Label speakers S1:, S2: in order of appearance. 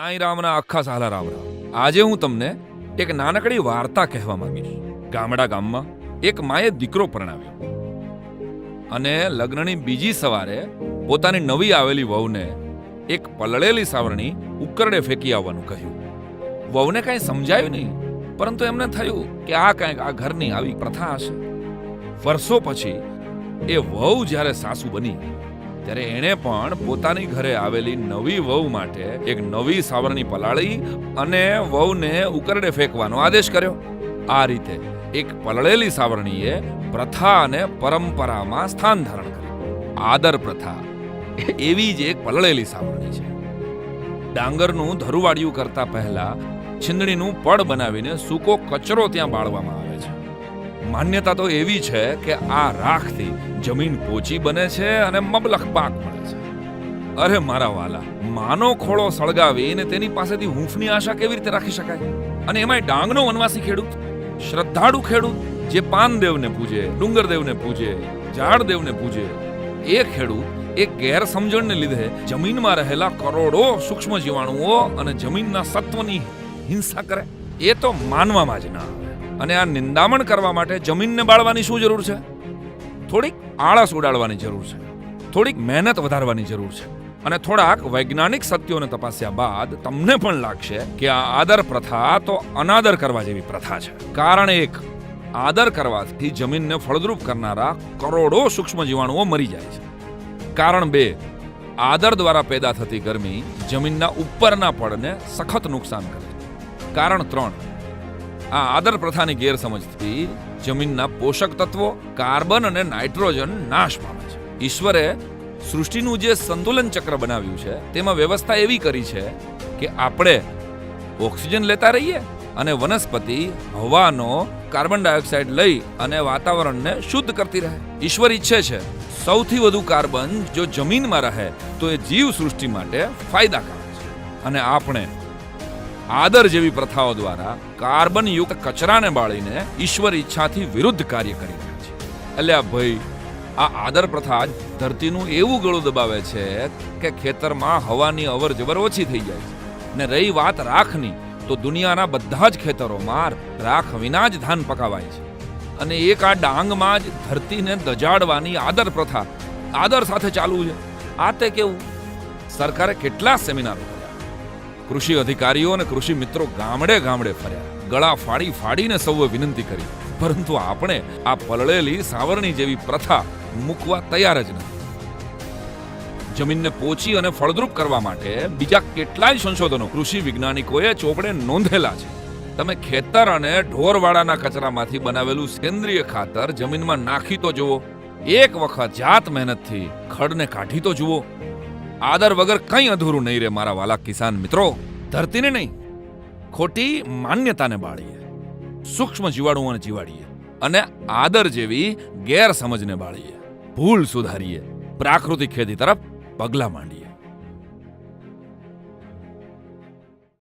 S1: સાંઈ રામના આખા સાલા રામ રામ આજે હું તમને એક નાનકડી વાર્તા કહેવા માંગીશ. ગામડા ગામમાં એક માએ દીકરો પરણાવ્યો. અને લગ્નની બીજી સવારે પોતાની નવી આવેલી વહુને એક પલળેલી સાવરણી ઉકરડે ફેંકી આવવાનું કહ્યું. વહુને કાંઈ સમજાયું નહીં, પરંતુ એમને થયું કે આ કાંઈક આ ઘરની આવી પ્રથા હશે. વર્ષો પછી એ વહુ જ્યારે સાસુ બની ત્યારે એણે પણ પોતાની ઘરે આવેલી નવી વહુ માટે એક નવી સાવરણી પલાળી અને વહુને ઉકરડે ફેંકવાનો આદેશ કર્યો. આ રીતે એક પલળેલી સાવરણીએ પ્રથા અને પરંપરામાં સ્થાન ધારણ કર્યું. આદર પ્રથા એવી જ એક પલળેલી સાવરણી છે. ડાંગરનું ધરુવાડિયું કરતા પહેલા છીંદડીનું પડ બનાવીને સૂકો કચરો ત્યાં બાળવામાં માન્યતા તો એવી છે કે આ રાખથી જમીન પોચી બને છે અને મબલખ પાક મળે છે. અરે મારા વાલા, માનો ખોળો સળગાવીને તેની પાસેથી હૂંફની આશા કેવી રીતે રાખી શકાય? અને એમાંય ડાંગનો વનવાસી ખેડૂત, શ્રદ્ધાળુ ખેડૂત, જે પાનદેવને પૂજે, ડુંગરદેવને પૂજે, ઝાડદેવને પૂજે, એ ખેડૂત એ ગેરસમજણને લીધે જમીનમાં રહેલા કરોડો સૂક્ષ્મ જીવાણુઓ અને જમીનના સત્વની હિંસા કરે. એ તો માનવામાં જ ના આવે. અને આ નિંદામણ કરવા માટે જમીનને બાળવાની શું જરૂર છે? થોડીક આળસ ઉડાડવાની જરૂર છે. થોડીક મહેનત વધારવાની જરૂર છે. અને થોડાક વૈજ્ઞાનિક સત્યોને તપાસ્યા બાદ તમને પણ લાગશે કે આ આદર પ્રથા તો અનાદર કરવા જેવી પ્રથા છે. કારણ એક, આદર કરવાથી જમીનને ફળદ્રુપ કરનારા કરોડો સૂક્ષ્મ જીવાણુઓ મરી જાય છે. કારણ બે, આદર દ્વારા પેદા થતી ગરમી જમીનના ઉપરના પડને સખત નુકસાન કરે છે. કારણ ત્રણ આ આદર પ્રથાની ગેરસમજથી જમીનના પોષક તત્વો, કાર્બન અને નાઇટ્રોજન નાશ પામે છે. ઈશ્વરે સૃષ્ટિનું જે સંતુલન ચક્ર બનાવ્યું છે, તેમાં વ્યવસ્થા એવી કરી છે કે આપણે ઓક્સિજન લેતા રહીએ અને વનસ્પતિ હવાનો કાર્બન ડાયોક્સાઇડ લઈ અને વાતાવરણને શુદ્ધ કરતી રહે. ઈશ્વર ઈચ્છે છે, સૌથી વધુ કાર્બન જો જમીનમાં રહે, તો એ જીવ સૃષ્ટિ માટે ફાયદાકારક છે. અને આપણે આદર જેવી પ્રથાઓ દ્વારા કાર્બન યુક્ત કચરાને બાળીને ઈશ્વર ઈચ્છાથી વિરુદ્ધ કાર્ય કરી રહ્યા છે. એટલે આ ભાઈ, આ આદર પ્રથા જ ધરતીનું એવું ગળું દબાવે છે કે ખેતરમાં હવાની અવર જવર ઓછી થઈ જાય છે. ને રહી વાત રાખની, તો દુનિયાના બધા જ ખેતરોમાં રાખ વિના જ ધાન પકાવાય છે. અને એક આ ડાંગમાં જ ધરતીને દજાડવાની આદર પ્રથા, આદર સાથે ચાલવું છે. આ તે કેવું? સરકારે કેટલા સેમિનારો કૃષિ અધિકારીઓ અને કૃષિ મિત્રો ગામડે ગામડે ફર્યા. ગળા ફાડી ફાડીને સૌએ વિનંતી કરી. પરંતુ આપણે આ પલળેલી સાવરણી જેવી પ્રથા મૂકવા તૈયાર જ નથી. જમીનને પોચી અને ફળદ્રુપ કરવા માટે બીજા કેટલાય સંશોધનો કૃષિ વૈજ્ઞાનિકોએ ચોપડે નોંધેલા છે. તમે ખેતર અને ઢોરવાડાના કચરામાંથી બનાવેલું સેન્દ્રિય ખાતર જમીનમાં નાખી તો જુઓ. એક વખત જાત મહેનતથી ખડને કાઢી તો જુઓ. આદર વગર કંઈ અધૂરું નહીં રે મારા વાલા કિસાન મિત્રો. ધરતીને નહીં, ખોટી માન્યતાને બાળીએ. સૂક્ષ્મ જીવાણુઓને જીવાડીએ. અને આદર જેવી ગેરસમજને બાળીએ. ભૂલ સુધારીએ. પ્રાકૃતિક ખેતી તરફ પગલાં માંડીએ.